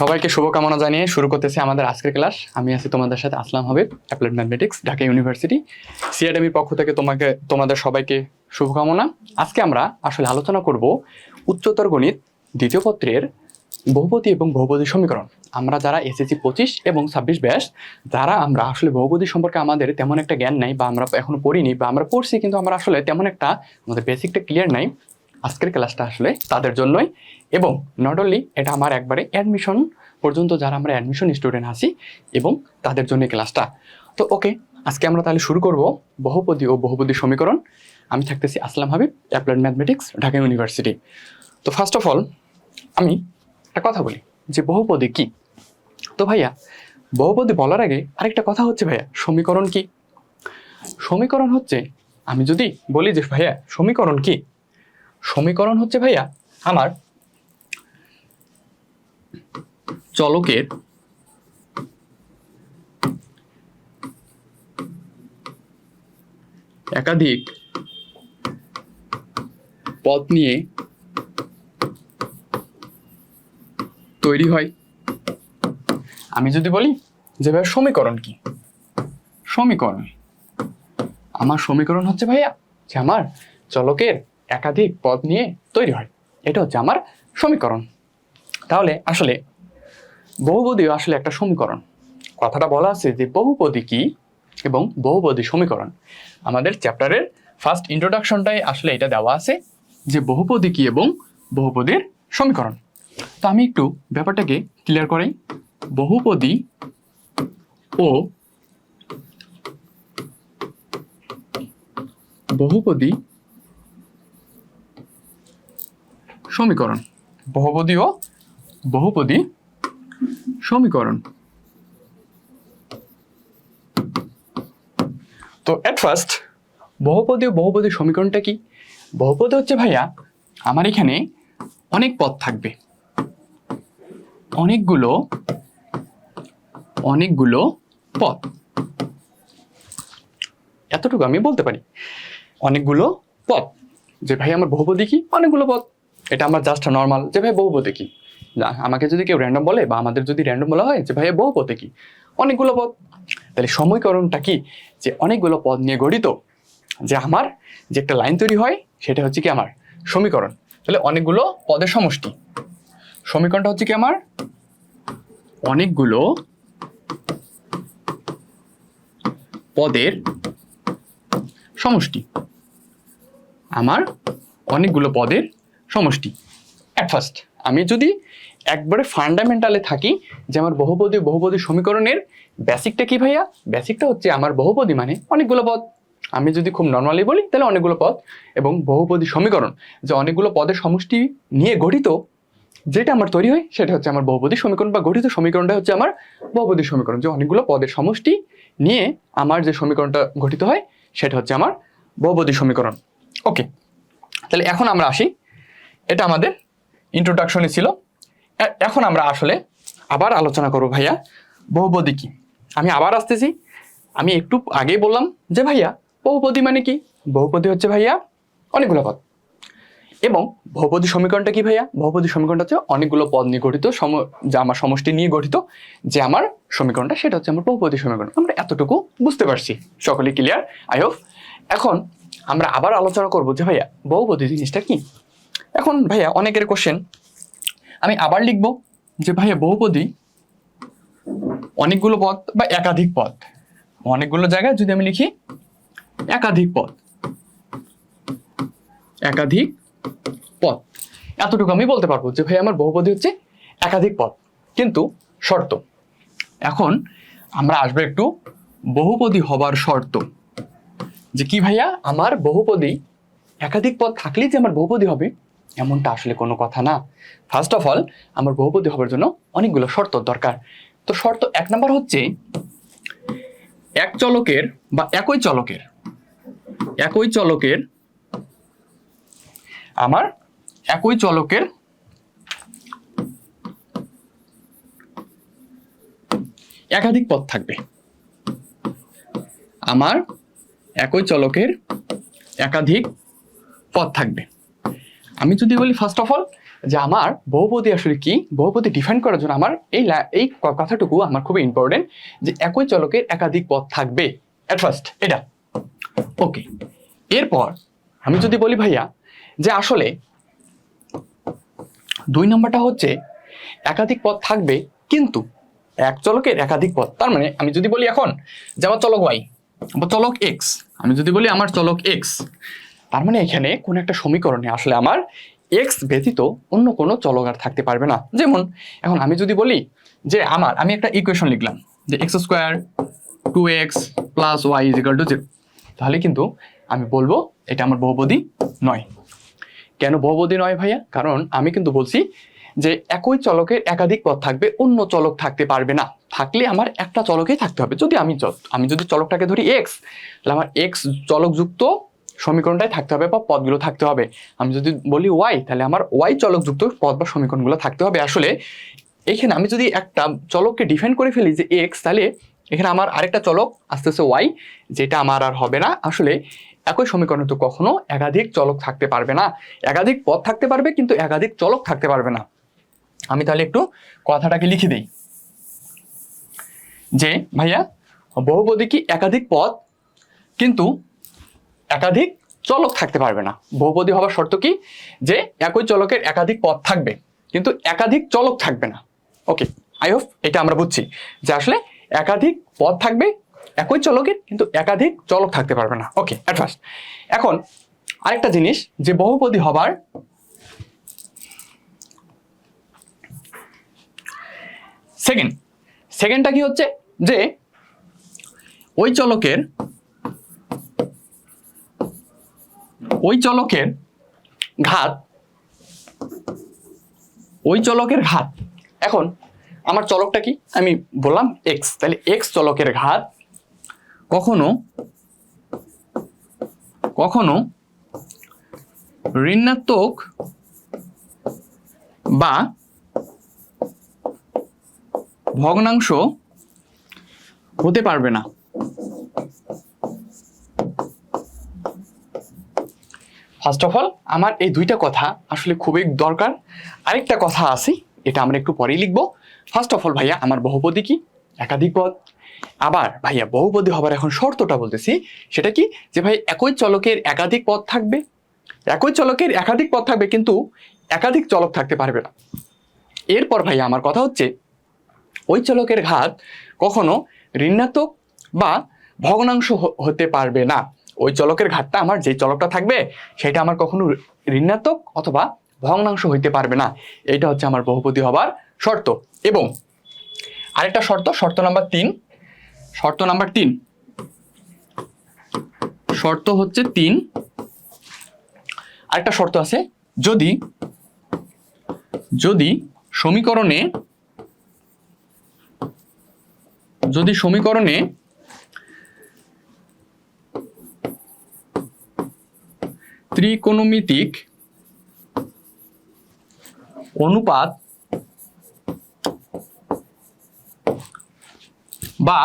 সবাইকে শুভকামনা জানিয়ে শুরু করতেছি আমাদের আজকের ক্লাস। আমি আছি তোমাদের সাথে Aslam Habib, applied mathematics, Dhaka university. সিআরএমির পক্ষ থেকে তোমাকে, তোমাদের সবাইকে শুভকামনা। আজকে আমরা আসলে আলোচনা করব উচ্চতর গণিত দ্বিতীয় পত্রের বহুপদী এবং বহুপদী সমীকরণ। আমরা যারা এসএসসি পঁচিশ এবং ছাব্বিশ ব্যাস যারা আমরা আসলে বহুপদী সম্পর্কে আমাদের তেমন একটা জ্ঞান নাই বা আমরা এখনও পড়িনি বা আমরা পড়ছি, কিন্তু আমরা আসলে তেমন একটা আমাদের বেসিকটা ক্লিয়ার নাই। আজকের ক্লাসটা আসলে তাদের জন্যই। এবং নট অনলি এটা আমার একবারে অ্যাডমিশন পর্যন্ত যারা আমরা অ্যাডমিশন স্টুডেন্ট আছি এবং তাদের জন্য ক্লাসটা। তো ওকে, আজকে আমরা তাহলে শুরু করব বহুপদী ও বহুপদী সমীকরণ। আমি থাকতেছি Aslam Habib, applied mathematics, Dhaka university. তো ফার্স্ট অফ অল আমি একটা কথা বলি, যে বহুপদী কি? তো ভাইয়া, বহুপদী বলার আগে আরেকটা কথা হচ্ছে ভাইয়া, সমীকরণ কি? সমীকরণ হচ্ছে, আমি যদি বলি যে ভাইয়া, সমীকরণ কি? সমীকরণ হচ্ছে ভাইয়া আমার চলকের একাধিক পথ নিয়ে তৈরি হয়। আমি যদি বলি যে ভাইয়া সমীকরণ কি? সমীকরণ। আমার সমীকরণ হচ্ছে ভাইয়া যে আমার চলকের একাধিক পদ নিয়ে তৈরি হয়। এটা হচ্ছে আমার সমীকরণ। তাহলে আসলে বহুপদীও আসলে একটা সমীকরণ। কথাটা বলা আছে যে বহুপদী কি এবং বহুপদী সমীকরণ। আমাদের চ্যাপ্টারের ফার্স্ট ইন্ট্রোডাকশনটাই আসলে এটা দেওয়া আছে যে বহুপদী কি এবং বহুপদীর সমীকরণ। তো আমি একটু ব্যাপারটাকে ক্লিয়ার করাই। বহুপদী ও বহুপদী সমীকরণ। বহুপদী ও বহুপদী সমীকরণ। তো এট ফার্স্ট বহুপদী ও বহুপদী সমীকরণটা কি? বহুপদী হচ্ছে, ভাইয়া, আমার এখানে অনেক পদ থাকবে। অনেকগুলো অনেকগুলো পদ। এতটুকু আমি বলতে পারি। অনেকগুলো পদ। যে ভাই আমার বহুপদী কি? অনেকগুলো পদ। এটা আমার জাস্ট নর্মাল যে, ভাই বহুপদী কি? আমাকে যদি কেউ র্যান্ডম বলে বা আমাদের যদি র্যান্ডম বলা হয় যে, ভাই বহুপদী কি? অনেকগুলো পদ। তাহলে সমীকরণটা কি? যে, অনেকগুলো পদ নিয়ে গঠিত। যে, আমার যে, একটা লাইন তৈরি হয়, সেটা হচ্ছে কি আমার সমীকরণ। তাহলে অনেকগুলো পদের সমষ্টি। সমীকরণটা হচ্ছে কি আমার? অনেকগুলো পদের সমষ্টি। আমার অনেকগুলো পদের সমষ্টি। অ্যাট ফার্স্ট আমি যদি একবারে ফান্ডামেন্টালে থাকি যে আমার বহুপদী বহুপদী সমীকরণের বেসিকটা কি ভাইয়া? বেসিকটা হচ্ছে আমার বহুপদী মানে অনেকগুলো পদ। আমি যদি খুব নর্মালি বলি, তাহলে অনেকগুলো পদ এবং বহুপদী সমীকরণ। যে অনেকগুলো পদের সমষ্টি নিয়ে গঠিত, যেটা আমার তৈরি হয়, সেটা হচ্ছে আমার বহুপদী সমীকরণ বা গঠিত সমীকরণটা হচ্ছে আমার বহুপদী সমীকরণ। যে অনেকগুলো পদের সমষ্টি নিয়ে আমার যে সমীকরণটা গঠিত হয়, সেটা হচ্ছে আমার বহুপদী সমীকরণ। ওকে তাহলে এখন আমরা আসি এটা আমাদের ইন্ট্রোডাকশনে ছিল। এখন আমরা আসলে আবার আলোচনা করব, ভাইয়া, বহুপদী কি? আমি আবার আসতেছি। আমি একটু আগেই বললাম যে, ভাইয়া, বহুপদী মানে কি? বহুপদী হচ্ছে, ভাইয়া, অনেকগুলো পদ। এবং বহুপদী সমীকরণটা কি, ভাইয়া? বহুপদী সমীকরণটা হচ্ছে অনেকগুলো পদ নিয়ে গঠিত, সম, যে আমার সমষ্টি নিয়ে গঠিত, যে আমার সমীকরণটা, সেটা হচ্ছে আমার বহুপদী সমীকরণ। আমরা এতটুকু বুঝতে পারছি। সকলে ক্লিয়ার আই হোপ এখন আমরা আবার আলোচনা করব যে, ভাইয়া, বহুপদী জিনিসটা কি? এখন ভাইয়া অনেকের কোশ্চেন আমি আবার লিখব যে ভাইয়া বহুপদী অনেকগুলো পদ বা একাধিক পদ। অনেকগুলো জায়গায় যদি আমি লিখি একাধিক পদ। একাধিক পদ। এতটুকু আমি বলতে পারব যে ভাই আমার বহুপদী হচ্ছে একাধিক পদ, কিন্তু শর্ত। এখন আমরা আসব একটু বহুপদী হবার শর্ত। যে কি ভাইয়া, আমার বহুপদী একাধিক পদ থাকলেই যে আমার বহুপদী হবে এমনটা আসলে কোনো কথা না। ফার্স্ট অফ অল আমার বহুপদী হবার জন্য অনেকগুলো শর্ত দরকার। তো শর্ত এক নম্বর হচ্ছে, এক চলকের বা একই চলকের একই চলকের, আমার একই চলকের একাধিক পথ থাকবে। আমার একই চলকের একাধিক পথ থাকবে। আমি যদি বলি ফার্স্ট অফ অল যে আমার বহুপদী আসলে কি? বহুপদী ডিফাইন করার জন্য আমার এই এই কথাটুকু আমার খুবই ইম্পর্টেন্ট যে একই চলকের একাধিক পদ থাকবে অ্যাট ফার্স্ট এটা। ওকে এরপর আমি যদি বলি ভাইয়া, যে আসলে দুই নম্বরটা হচ্ছে একাধিক পদ থাকবে, কিন্তু এক চলকের একাধিক পদ, তার মানে আমি যদি বলি এখন যে আমার চলক ওয়াই বা চলক এক্স আমি যদি বলি আমার চলক এক্স তার মানে এখানে কোন একটা সমীকরণে আসলে আমার এক্স ব্যতীত অন্য কোনো চলক আর থাকতে পারবে না। যেমন, এখন আমি যদি বলি যে আমার, আমি একটা ইকুয়েশন লিখলাম যে x square two x plus y is to zero তাহলে কিন্তু আমি বলব এটা আমার বহুপদী নয়। কেন বহুপদী নয় ভাইয়া? কারণ আমি কিন্তু বলছি যে একই চলকের একাধিক পথ থাকবে, অন্য চলক থাকতে পারবে না। থাকলে আমার একটা চলকেই থাকতে হবে। যদি আমি আমি যদি চলকটাকে ধরি এক্স তাহলে আমার এক্স চলকযুক্ত সমীকরণটাই থাকতে হবে বা পদগুলো থাকতে হবে। আমি যদি বলি ওয়াই তাহলে আমার ওয়াই চলকযুক্ত পদ বা সমীকরণগুলো থাকতে হবে। আসলে এখানে আমি যদি একটা চলককে ডিফাইন করে ফেলি যে এক্স তাহলে এখানে আমার আরেকটা চলক আস্তে আস্তে ওয়াই যেটা আমার আর হবে না। আসলে একই সমীকরণে তো কখনো একাধিক চলক থাকতে পারবে না। একাধিক পদ থাকতে পারবে, কিন্তু একাধিক চলক থাকতে পারবে না। আমি তাহলে একটু কথাটাকে লিখে দিই। যে, ভাইয়া, বহুপদী কি একাধিক পদ? কিন্তু একাধিক চলক থাকতে পারবে না। বহুপদী হওয়ার শর্ত কি? যে একই চলকের একাধিক পদ থাকবে, কিন্তু একাধিক চলক থাকবে না। ওকে আই হোপ এটা আমরা বুঝছি যে আসলে একাধিক পদ থাকবে, একই চলকের, কিন্তু একাধিক চলক থাকতে পারবে না। ওকে ফার্স্ট এখন আরেকটা জিনিস, যে বহুপদী হবার সেকেন্ড সেকেন্ডটা কি হচ্ছে? যে ওই চলকের ওই চলকের ঘাত, ওই চলকের ঘাত। এখন আমার চলকটা কি? আমি বললাম এক্স তাহলে এক্স চলকের ঘাত কখনো কখনো ঋণাত্মক বা ভগ্নাংশ হতে পারবে না। ফার্স্ট অফ অল আমার এই দুইটা কথা আসলে খুবই দরকার। আরেকটা কথা আছে, এটা আমরা একটু পরেই লিখব। ফার্স্ট অফ অল ভাইয়া, আমার বহুপদী কি? একাধিক পদ। আবার, ভাইয়া, বহুপদী হবার এখন শর্তটা বলতেছি, সেটা কি? যে ভাই, একই চলকের একাধিক পদ থাকবে। একই চলকের একাধিক পদ থাকবে, কিন্তু একাধিক চলক থাকতে পারবে না। এরপর, ভাইয়া, আমার কথা হচ্ছে, ওই চলকের ঘাত কখনো ঋণাত্মক বা ভগ্নাংশ হতে পারবে না। ওই চলকের ঘাটটা আমার যে চলকটা থাকবে, সেটা আমার কখনো ঋণাত্মক অথবা ভগ্নাংশ হইতে পারবে না। এইটা হচ্ছে আমার বহুপদী হবার শর্ত। এবং আরেকটা শর্ত শর্ত নাম্বার তিন, শর্ত নাম্বার তিন। শর্ত হচ্ছে তিন। আরেকটা শর্ত আছে, যদি যদি সমীকরণে যদি সমীকরণে ত্রিকোণমিতিক অনুপাত বা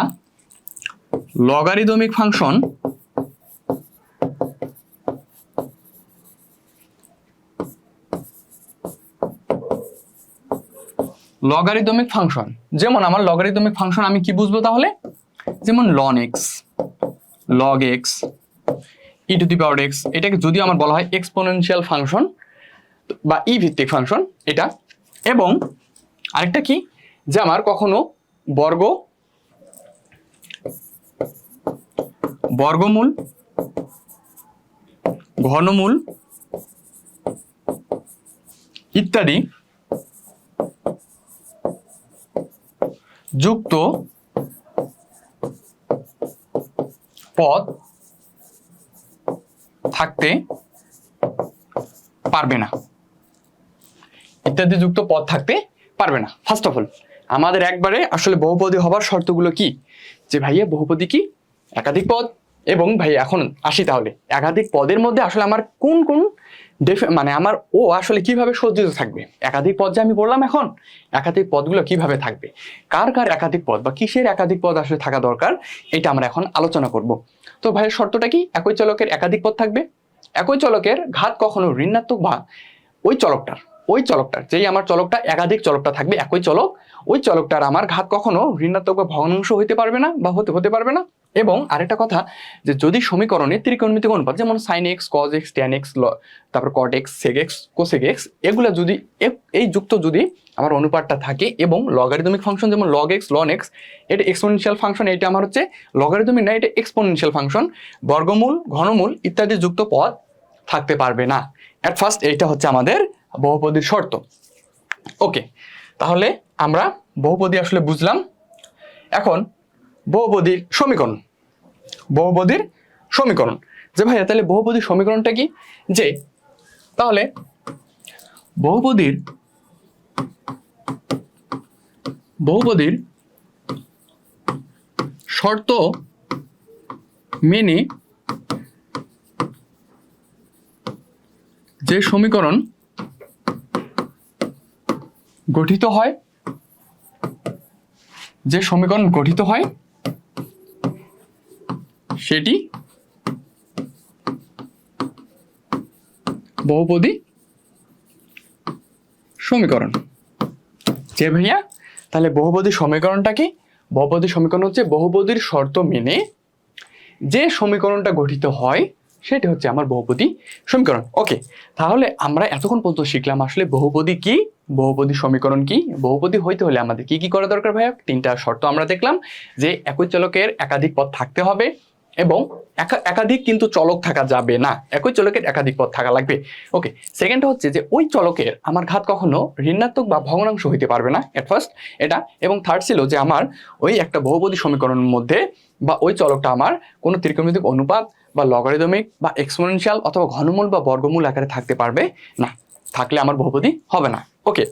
লগারিদমিক ফাংশন লগারিদমিক ফাংশন। যেমন আমার লগারিদমিক ফাংশন আমি কি বুঝব তাহলে? যেমন ln x log x e to the power x এটাকে যদি আমার বলা হয় এক্সপোনেনশিয়াল ফাংশন বা ই ভিত্তিক ফাংশন এটা। এবং আরেকটা কি? যে আমার কখনো বর্গ, বর্গমূল, ঘনমূল ইত্যাদি যুক্ত পদ থাকতে পারবে না। ইত্যাদি যুক্ত পদ থাকতে পারবে না। ফার্স্ট অফ অল আমাদের একবারে আসলে বহুপদী হবার শর্তগুলো কি? যে ভাইয়া, বহুপদী কি? একাধিক পদ। এবং ভাই এখন আসি তাহলে। একাধিক পদের মধ্যে আসলে আমার কোন কোন মানে আমার ও আসলে কীভাবে সজ্জিত থাকবে? একাধিক পদ যে আমি বললাম এখন, একাধিক পদগুলো কীভাবে থাকবে? কার কার একাধিক পদ বা কিসের একাধিক পদ আসলে থাকা দরকার, এটা আমরা এখন আলোচনা করব। তো ভাইয়ের শর্তটা কি? একই চলকের একাধিক পদ থাকবে? একই চলকের ঘাত কখনো ঋণাত্মক বা ওই চলকটার ওই চলকটার, যেই আমার চলকটা একাধিক চলকটা থাকবে একই চলক, ওই চলকটার আমার ঘাত কখনো ঋণাত্মক বা ভগ্নাংশ হইতে পারবে না বা হতে হতে পারবে না। এবং আরেকটা কথা যে যদি সমীকরণে ত্রিকোণমিতিক অনুপাত, যেমন sine x cos x tan x তারপর cot x sec x cosec x এগুলো যদি এই যুক্ত যদি আমার অনুপাতটা থাকে এবং লগারিদমিক ফাংশন যেমন লগ এক্স লন এক্স এটা এক্সপোনেনশিয়াল ফাংশন এটা আমার হচ্ছে লগারিদমিক না, এটা এক্সপোনেনশিয়াল ফাংশন বর্গমূল, ঘনমূল ইত্যাদি যুক্ত পদ থাকতে পারবে না। অ্যাট ফার্স্ট এইটা হচ্ছে আমাদের বহুপদীর শর্ত। ওকে তাহলে আমরা বহুপদী আসলে বুঝলাম। এখন বহুপদীর সমীকরণ। বহুপদীর সমীকরণ। যে ভাইয়া, তাহলে বহুপদীর সমীকরণটা কি? যে, তাহলে বহুপদীর বহুপদীর শর্ত মেনে যে সমীকরণ গঠিত হয়, যে সমীকরণ গঠিত হয় সেটি? বহুপদী সমীকরণ। যে ভাইয়া? তাহলে বহুপদী সমীকরণটা কি? বহুপদী সমীকরণ হচ্ছে বহুপদীর শর্ত মেনে যে সমীকরণটা গঠিত হয়, সেটি হচ্ছে আমার বহুপদী সমীকরণ। ওকে তাহলে আমরা এতক্ষণ পর্যন্ত শিখলাম আসলে বহুপদী কি, বহুপদী সমীকরণ কি। বহুপদী হইতে হলে আমাদের কি কি করা দরকার ভাইয়া? তিনটা শর্ত আমরা দেখলাম যে একই চলকের একাধিক পদ থাকতে হবে। এবং একা- একাধিক কিন্তু চলক থাকা যাবে না। একই চলকের একাধিক পদ থাকা লাগবে। ওকে সেকেন্ড হচ্ছে যে ওই চলকের আমার ঘাত কখনো ঋণাত্মক বা ভগ্নাংশ হইতে পারবে না এট ফার্স্ট এটা। এবং থার্ড ছিল যে আমার ওই একটা বহুপদী সমীকরণের মধ্যে বা ওই চলকটা আমার কোনো ত্রিকোণমিতিক অনুপাত বা লগারিদমিক বা এক্সপোনেনশিয়াল অথবা ঘনমূল বা বর্গমূল আকারে থাকতে পারবে না। থাকলে আমার বহুপদী হবে না। ওকে